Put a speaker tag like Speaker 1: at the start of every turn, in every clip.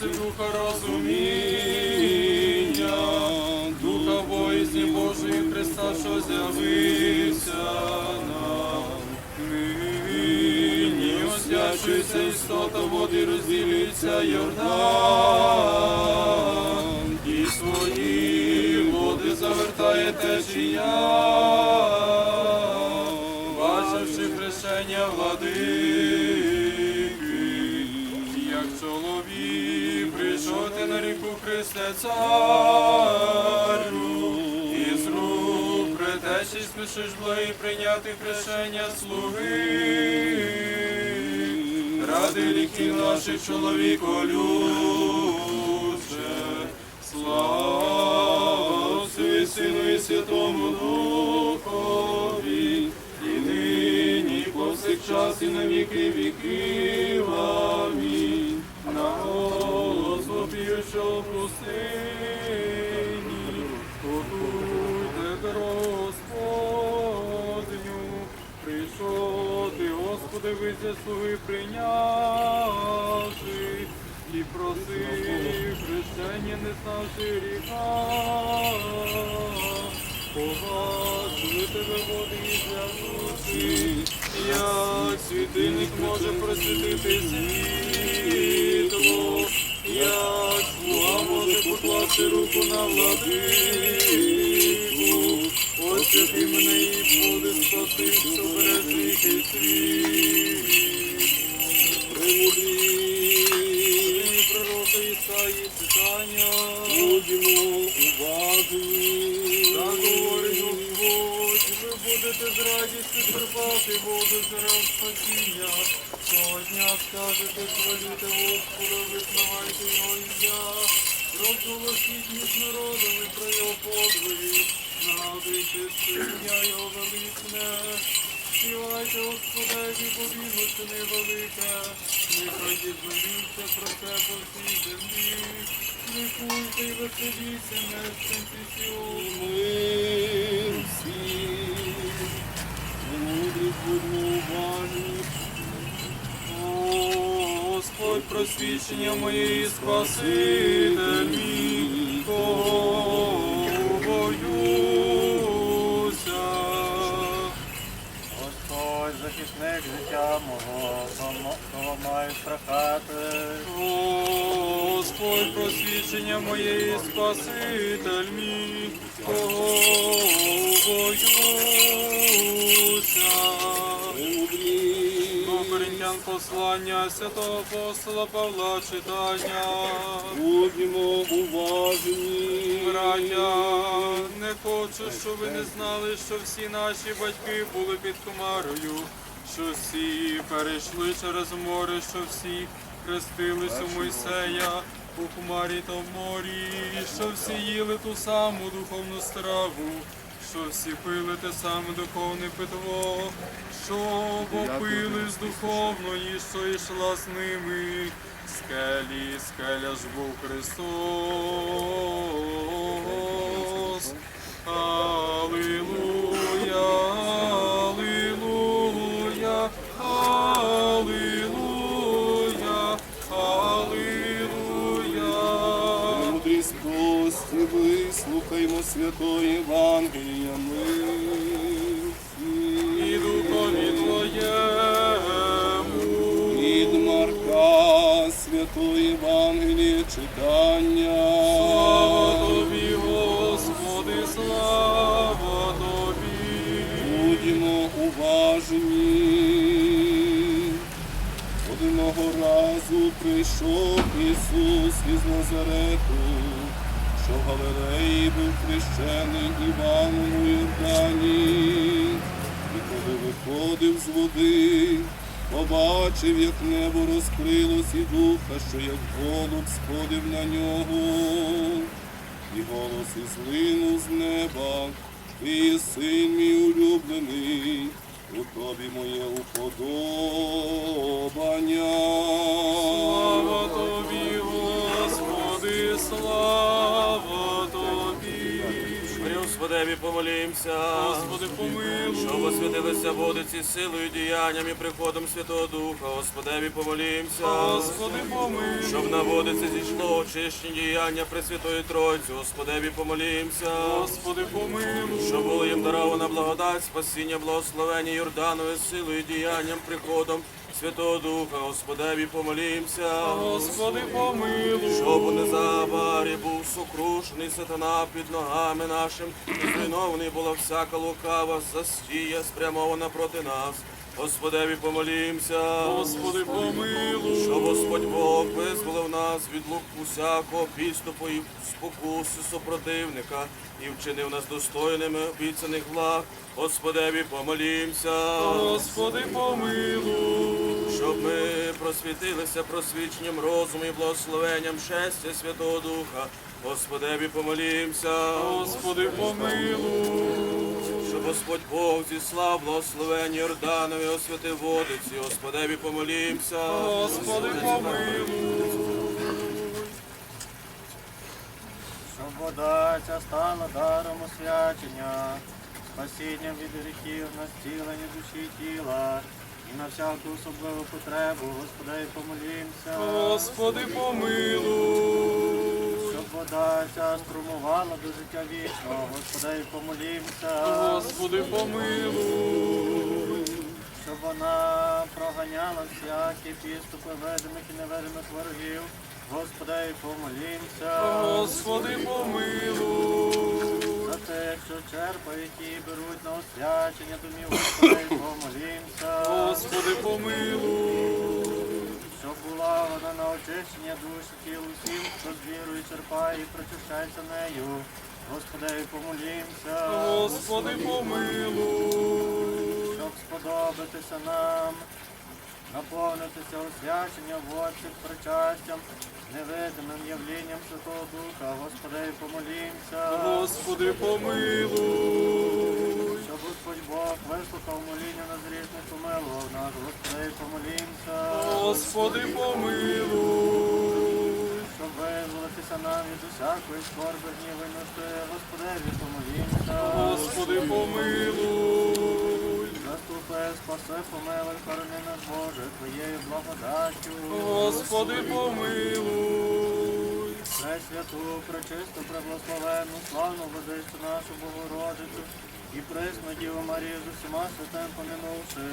Speaker 1: премудрості, духа розуміння, духа боязні Божої Христа, що з'явився нам. Нині освячується істота води, розділюється Йордан, ріку Христе царю, і з рук притечі спішиш благи прийняти хрещення слуги, ради ліків наших чоловіколюбче, слава Отцю і Сину і Святому Духові, і нині, і повсякчас, і на віки віків. Визе слуги прийнявши, і просив хрещення, не знавши ріка. Побачили тебе води і душі, як світильник може просвітити світло, як слуга може покласти руку на владику, Освяти мене і буде спаси, що бережи ти світ. Будьмо уважні. Так говорить Господь, ви будете з радістю черпати воду джерел спасіння. Того дня скажете, хваліте Господа, визнавайте його ім'я. Розголосіть між народами про його подвиги. Нагадуйте, що його величне. Співайте Господеві, бо він учини велике, нехай дізнаються про це по всій землі. Лікуйте і веселіться, мешканці Сіону.
Speaker 2: Мир всім, мудрі будьмо уважні.
Speaker 1: Господь, просвічення моєї спаситель мій, кого боюся.
Speaker 3: Господь, захисник життя мого, кого- кого маю страхати.
Speaker 1: Господь, просвічення моєї спаситель мій, кого боюся. До Коринтян послання святого апостола Павла читання.
Speaker 2: будьмо уважні.
Speaker 1: Браття, не хочу, щоб ви не знали, що всі наші батьки були під хмарою, що всі перейшли через море, що всі хрестились у Мойсея у хмарі та в морі, що всі їли ту саму духовну страву, що всі пили те саме духовне питво, що попили з духовної, що йшла з ними. Скелі, скеля ж був Христос.
Speaker 2: Святої Євангелія ми.
Speaker 1: І духові Твоєму.
Speaker 2: Від Марка святої Євангелія читання.
Speaker 1: Слава Тобі, Господи, слава Тобі.
Speaker 2: Будьмо уважні. Одного разу прийшов Ісус із Назарету, що Галилеї був хрещений Іваном у Йордані. І коли виходив з води, побачив, як небо розкрилось і духа, що як голуб сходив на нього і голос ізлинув з неба, ти син мій улюблений, у тобі моє уподобання.
Speaker 1: Слава Тобі, слава Тобі.
Speaker 3: Господеві,
Speaker 4: помолімся.
Speaker 1: Господи, помилуй.
Speaker 4: Щоб освятилися водиці силою, діянням і приходом Святого Духа, Господеві помолімся.
Speaker 1: Господи, помилуй.
Speaker 4: Щоб на водиці зійшло очищені діяння Пресвятої Тройці, Господеві помолімся.
Speaker 1: Господи, помилуй.
Speaker 4: Щоб було їм дарована благодать, спасіння, благословення Йорданове силою, діянням, приходом Святого Духа, Господеві помолімся.
Speaker 1: Господи, помилуй.
Speaker 4: Щоб не незабарі був сокрушений сатана під ногами нашим, і зруйнований була всяка лукава застія, спрямована проти нас. Господеві помолімся.
Speaker 1: Господи, помилуй.
Speaker 4: Щоб Господь Бог визволив нас від лук усякого підступу і спокуси супротивника і вчинив нас достойними обіцяних благ. Господеві помолімся.
Speaker 1: Господи, помилуй.
Speaker 4: Щоб ми просвітилися просвіченням розуму і благословенням щастя Святого Духа. Господеві помолімся.
Speaker 1: Господи, помилуй.
Speaker 4: Господь Бог зіслав благословення Йорданові, освятив водиці. Господеві помолімся.
Speaker 1: Господи, помилуй.
Speaker 3: Щоб вода ця стала даром освячення, спасінням від гріхів, на зцілення душі і тіла, і на всяку особливу потребу, Господи, помолімся.
Speaker 1: Господи, помилуй.
Speaker 3: Вода ця струмувала до життя вічного, Господи, помолімся.
Speaker 1: Господи, помилуй.
Speaker 3: Щоб вона проганяла всякі підступи видимих і невидимих ворогів, Господи, помолімся.
Speaker 1: Господи, помилуй.
Speaker 3: За те, що черпають і беруть на освячення домів, Господи, помолімся.
Speaker 1: Господи, помилуй.
Speaker 3: Щоб була вона на очищення душі тіл усім, хто з вірою черпає і прочищається нею. Господи, помолімся.
Speaker 1: Господи, помилуй.
Speaker 3: Щоб сподобатися нам, наповнитися освячення водців причастям, невидимим явлінням Святого Духа, Господи, помолімся.
Speaker 1: Господи, помилуй.
Speaker 3: На зрішних помилував нас, Господи, помолімся.
Speaker 1: Господи, помилуй.
Speaker 3: Щоб визволитися нам від усякої скорби, гніви, нужди, Господи, помолімся.
Speaker 1: Господи, помилуй.
Speaker 3: Заступи, спаси, помилуй, хорони нас, Боже, Твоєю благодаттю.
Speaker 1: Господи, помилуй.
Speaker 3: Пресвяту, пречисту, преблагословенну, славну владичку нашу Богородицю і пресну Діву Марію з усіма святим помінувши,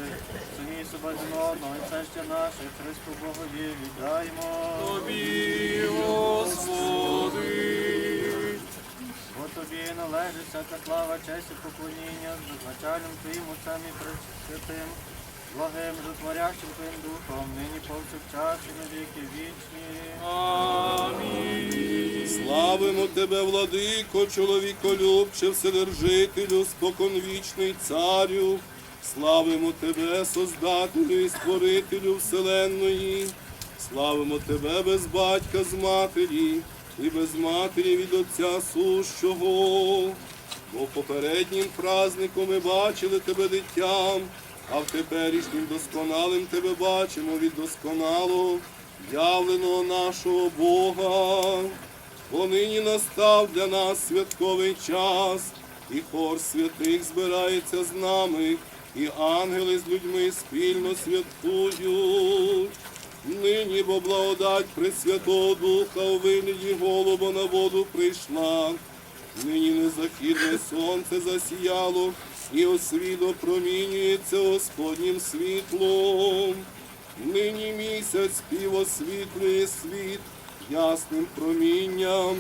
Speaker 3: самі себе одного і це ще наше, Христу Богові віддаємо.
Speaker 1: Тобі, Господи.
Speaker 3: Бо тобі належить всяка слава, честь і поклоніння з безначальним Твоїм Отцем і Пресвятим, благим, житворящим Твоїм Духом, нині повсякчас і на віки вічні.
Speaker 1: Амінь.
Speaker 2: Славимо тебе, владико, чоловіколюбче, вседержителю, споконвічний царю. Славимо тебе, Создателю і Створителю Вселенної. Славимо тебе без батька з матері і без матері від Отця сущого. Бо попереднім праздником ми бачили тебе дитям, а в теперішнім досконалим тебе бачимо від досконалого, явленого нашого Бога. Бо нині настав для нас святковий час, і хор святих збирається з нами, і ангели з людьми спільно святкують. Нині бо благодать Пресвятого Духа у вигляді голуба на воду прийшла. Нині незахідне сонце засіяло, і освітло промінюється Господнім світлом. Нині місяць спів освітлює світ ясним промінням,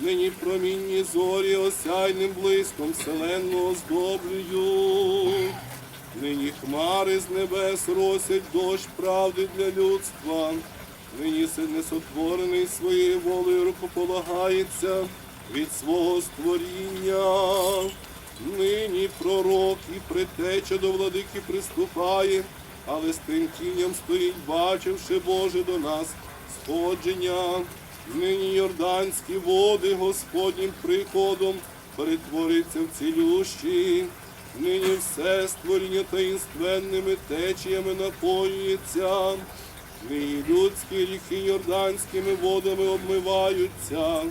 Speaker 2: нині промінні зорі осяйним блиском вселенного здоблюють. Нині хмари з небес росять дощ правди для людства. Нині несотворений своєю волею рукополагається від свого створіння. Нині пророк і притеча до владики приступає, але з тремтінням стоїть, бачивши Боже до нас сходження. Нині йорданські води Господнім приходом перетвориться в цілющі. Нині все створіння таїнственними течіями напоюється. Нині людські ріки йорданськими водами обмиваються.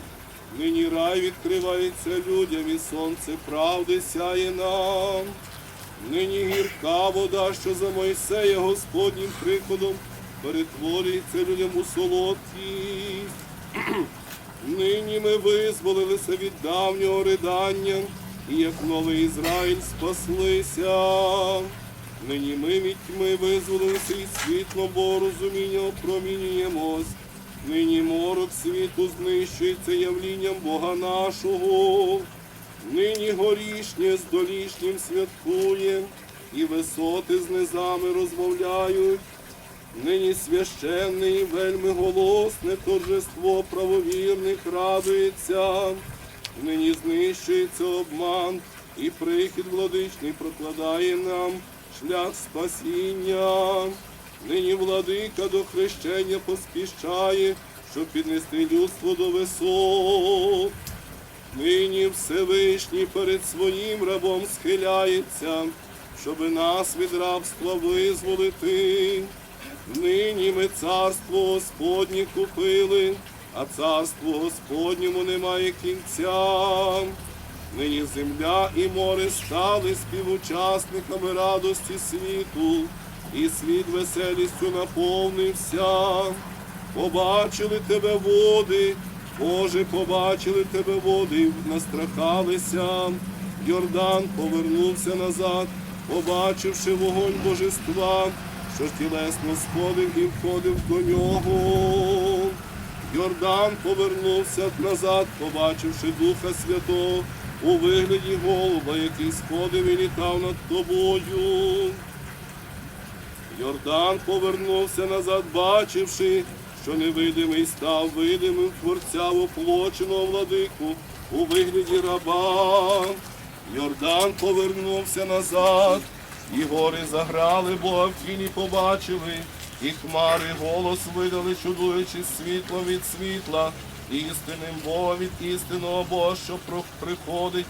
Speaker 2: Нині рай відкривається людям, і сонце правди сяє нам. Нині гірка вода, що за Мойсея Господнім приходом перетворюється людям у солодкість. Нині ми визволилися від давнього ридання, і як новий Ізраїль спаслися. Нині ми від тьми визволилися і світло Бо розуміння опромінюємось. Нині морок світу знищується явлінням Бога нашого. Нині горішнє з долішнім святкує, і висоти з низами розмовляють. Нині священне і вельми голосне торжество правовірних радується. Нині знищується обман, і прихід владичний прокладає нам шлях спасіння. Нині владика до хрещення поспішає, щоб піднести людство до висот. Нині Всевишній перед своїм рабом схиляється, щоби нас від рабства визволити. Нині ми царство Господнє купили, а царству Господньому немає кінця. Нині земля і море стали співучасниками радості світу, і світ веселістю наповнився. Побачили тебе води, Боже, побачили тебе води, настрахалися. Йордан повернувся назад, побачивши вогонь божества, що тілесно сходив і входив до нього. Йордан повернувся назад, побачивши Духа Святого у вигляді голуба, який сходив і літав над тобою. Йордан повернувся назад, бачивши, що невидимий став видимим творця воплоченого владику у вигляді раба. Йордан повернувся назад, і гори заграли, Бога в тіні побачили, і хмари голос видали, чудуючи світло від світла, істинним Бога від істинного Бога, що приходить,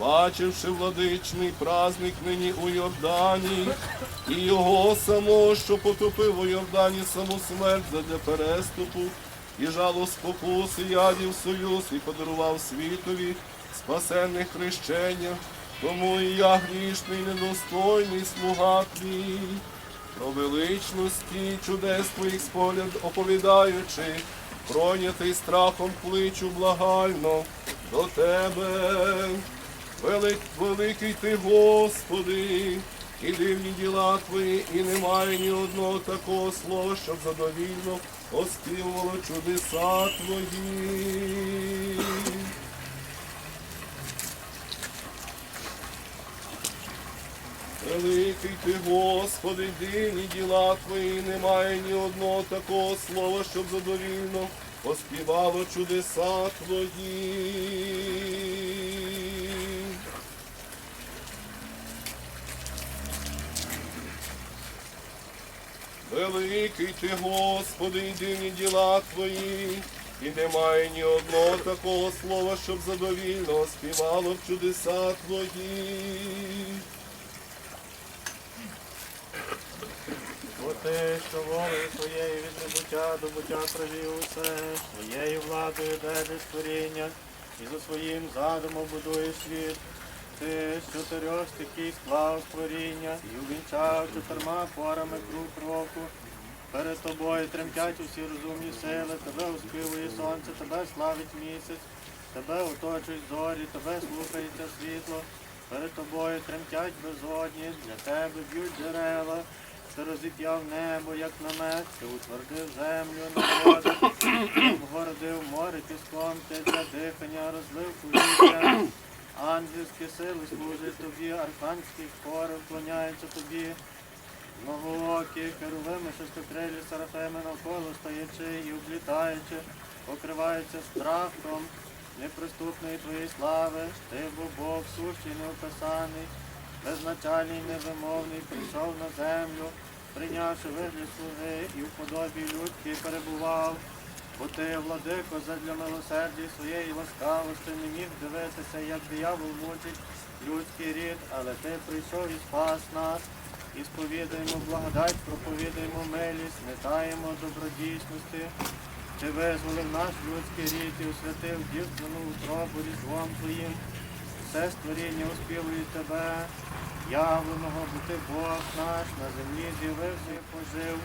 Speaker 2: бачивши владичний праздник нині у Йордані, і його самого, що потопив у Йордані саму смерть задля переступу, і жало спокуси, ядів союз, і подарував світові спасенне хрещення. Тому і я грішний, недостойний слуга твій, про величності чудес твоїх спогляд оповідаючи, пройнятий страхом кличу благально до тебе. Велик, великий ти, Господи, і дивні діла твої, і немає ні одного такого слова, щоб задовільно оспівувало чудеса твої. Великий ти, Господи, дивні діла твої, немає ні одного такого слова, щоб задовільно поспівало чудеса твої. Великий ти, Господи, і дивні діла твої, і немає ні одного такого слова, щоб задовільно співало в чудеса твої.
Speaker 3: Бо ти, що волею своєю від небуття до буття провів усе, своєю владою держиш творіння, і за своїм задумом будуєш світ. Ти з чотирьох стихій склав творіння і увінчав чотирма порами круг року. Перед тобою тремтять усі розумні сили, тебе успівує сонце, тебе славить місяць, тебе оточують зорі, тебе слухається світло. Перед тобою тремтять безодні, для тебе б'ють джерела. Ти розіп'яв небо, як намет, ти утвердив землю на ти обгородив море піском, ти для дихання розлив повітря. Ангельські сили служать тобі, архангельські хори вклоняються тобі. Многоокі, херовими, шестокрилі, серафими навколо стоячи і облітаючи, покриваються страхом неприступної твоєї слави, ти бо Бог сущий, неописаний, безначальний, невимовний, прийшов на землю, прийнявши вигляд слуги і в подобі людській перебував. Бо ти, владико, задля милосердя своєї ласкавості не міг дивитися, як диявол мучить людський рід, але ти прийшов і спас нас, і сповідаємо благодать, проповідаємо милість, не таємо добродійсності. Ти визволив наш людський рід і освятив дівчину утробу різдвом твоїм. Все створіння успівує тебе, явленого, бо ти Бог наш, на землі з'явився і пожив.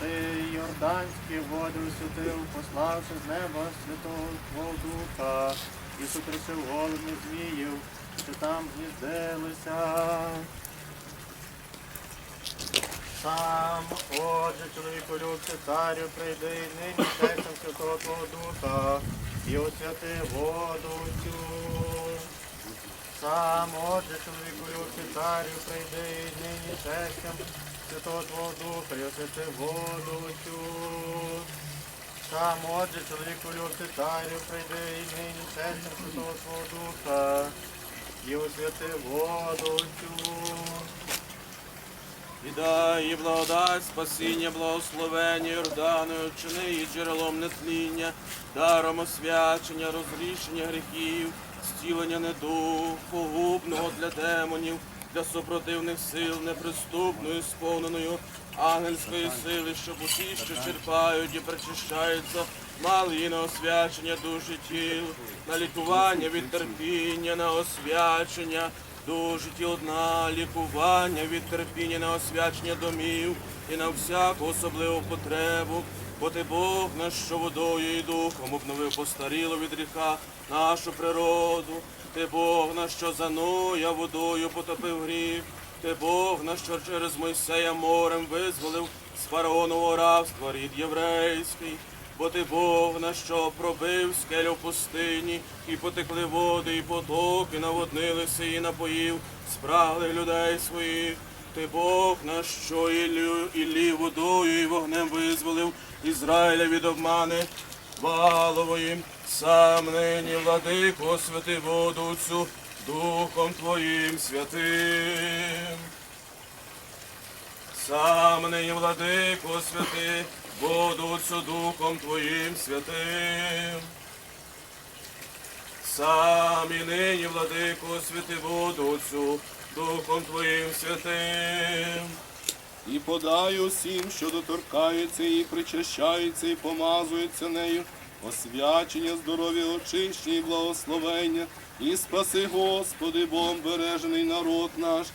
Speaker 3: Ти Йорданські води освятив, пославши з неба святого Твого Духа, і сукресив голодних зміїв, що там гніздилися. Сам, отже, чоловіку любці, царю, прийди, нині текстом Святого Твого Духа, і освяти воду цю. Сам, отже, чоловіку любці, царю, прийди, нині текстом Святого Твого Духа, і освяти воду цю. Сам, отже, чоловіку любці, царю, прийди, нині текстом Святого Твого Духа, і освяти воду цю.
Speaker 4: І і благодать, спасіння, благословення, Йорданою, чини її джерелом нетління, даром освячення, розрішення гріхів, стілення недух, погубного для демонів, для супротивних сил, неприступною, сповненою ангельської сили, щоб усі, що черпають і причищаються, мали на освячення душі тіл, на лікування від терпіння, на освячення душі тіл на лікування від терпіння на освячення домів і на всяку особливу потребу. Бо ти Бог наш, що водою і духом обновив постарілу від гріха нашу природу. Ти Бог наш, що зануя водою потопив гріх. Ти Бог наш, що через Мойсея морем визволив з фараонового рабства рід єврейський. Бо ти Бог на що пробив скелю в пустині, і потекли води, і потоки наводнилися, і напоїв спраглих людей своїх. Ти Бог на що Іллю, Іллі водою і вогнем визволив Ізраїля від обмани валової. Сам нині, владико, освяти воду цю Духом Твоїм святим. Сам нині, владико, святи, воду цю Духом Твоїм святим. Сам і нині, владико, святи воду цю Духом Твоїм святим.
Speaker 2: І подай усім, що доторкається і причащається, і помазується нею, освячення, здоров'я, очищення і благословення, і спаси, Господи, Бом бережений народ наш,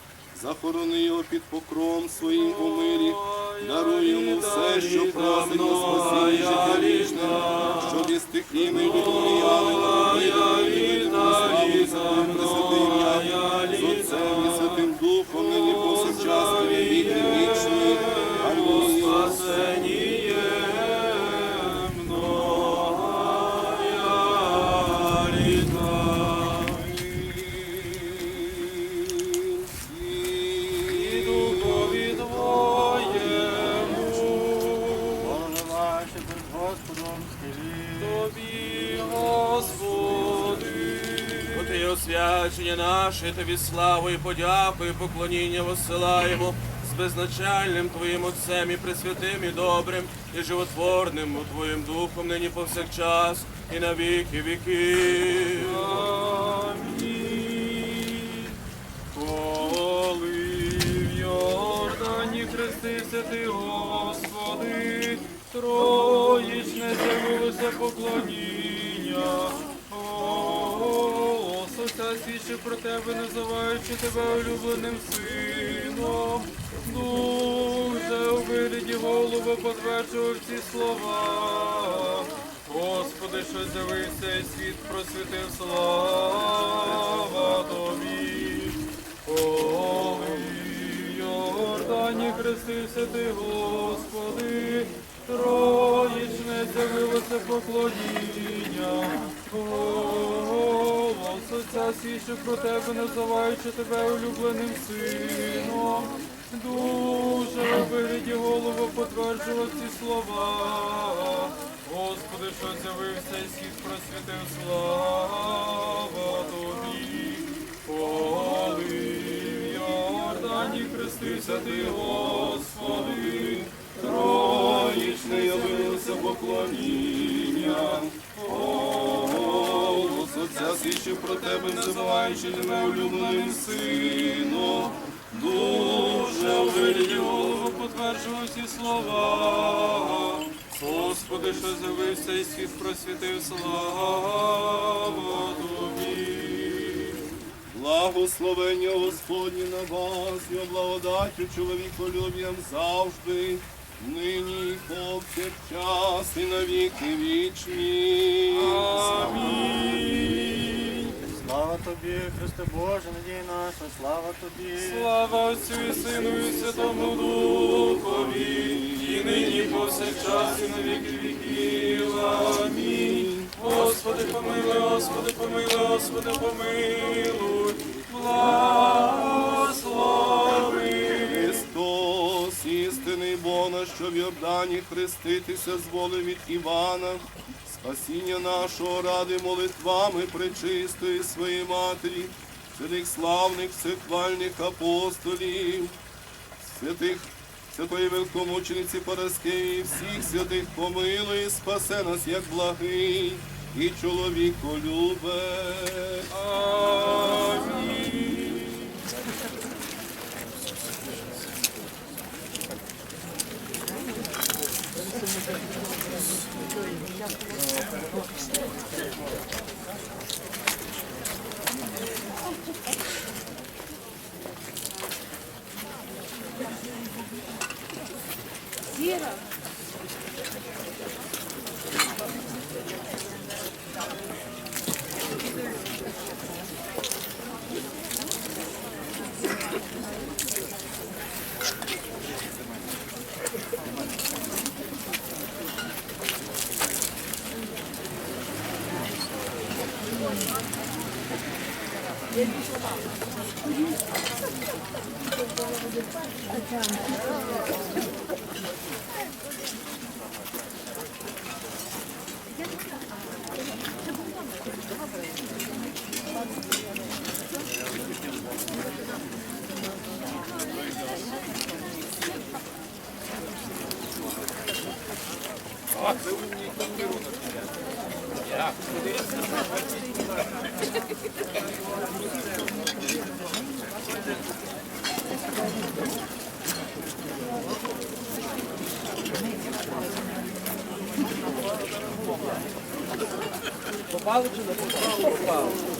Speaker 2: захорони його під покром своїм у мирі, даруй йому все, що просить на спасіння життя вічне, щоб і стихійною відміяли на з Отцем
Speaker 4: освячення наше, тобі славу і подяку, і поклоніння посилаємо з безначальним Твоїм Отцем і пресвятим, і добрим, і животворним Твоїм Духом нині повсякчас, і на віки віків.
Speaker 1: Амінь. Коли в Йордані хрестився ти, Господи, троїчне з'явилося поклоніння. Отця свідчив про тебе, називаючи тебе улюбленим сином. Дух же у вигляді голуба потверджував ці слова. Господи, що з'явився і світ просвітив слава Тобі. В Йордані хрестився ти, Господи, троїчне з'явилося поклоніння. Голос Отця свідчив про тебе, називаючи тебе улюбленим сином. Дуже вигляді голову потверджував ці слова. Господи, що з'явився і світ просвітив слава Тобі. Коли в Йордані хрестився ти, Господи, троїчне явилося поклоніння.
Speaker 2: Отця свідчив про тебе, називаючи тебе улюбленим сином.
Speaker 1: Дуже у вигляді голову потверджував ці слова. Господи, що з'явився і світ просвітив, слава Тобі.
Speaker 2: Благословення Господні на вас, його благодаттю чоловіколюб'ям завжди, нині повсякчас і навіки вічні.
Speaker 1: Амінь.
Speaker 3: Тобі, Христе Боже, надія наша, слава тобі.
Speaker 1: Слава Отцю і Сину і Святому Духові, і нині повсякчас і на віки віків. Амінь. Господи, помилуй, Господи, помилуй, Господи, помилуй, благослови.
Speaker 2: Христос, істинний Бог наш, що в Йордані хреститися зволив від Івана, спасіння нашого ради молитвами пречистої своєї матері, святих славних, всехвальних апостолів, святих, святої великомучениці Параскевії, всіх святих помилуй, спасе нас, як благий і чоловіколюбе.
Speaker 1: Амінь. Сіра. Попали чи не попали? Попали.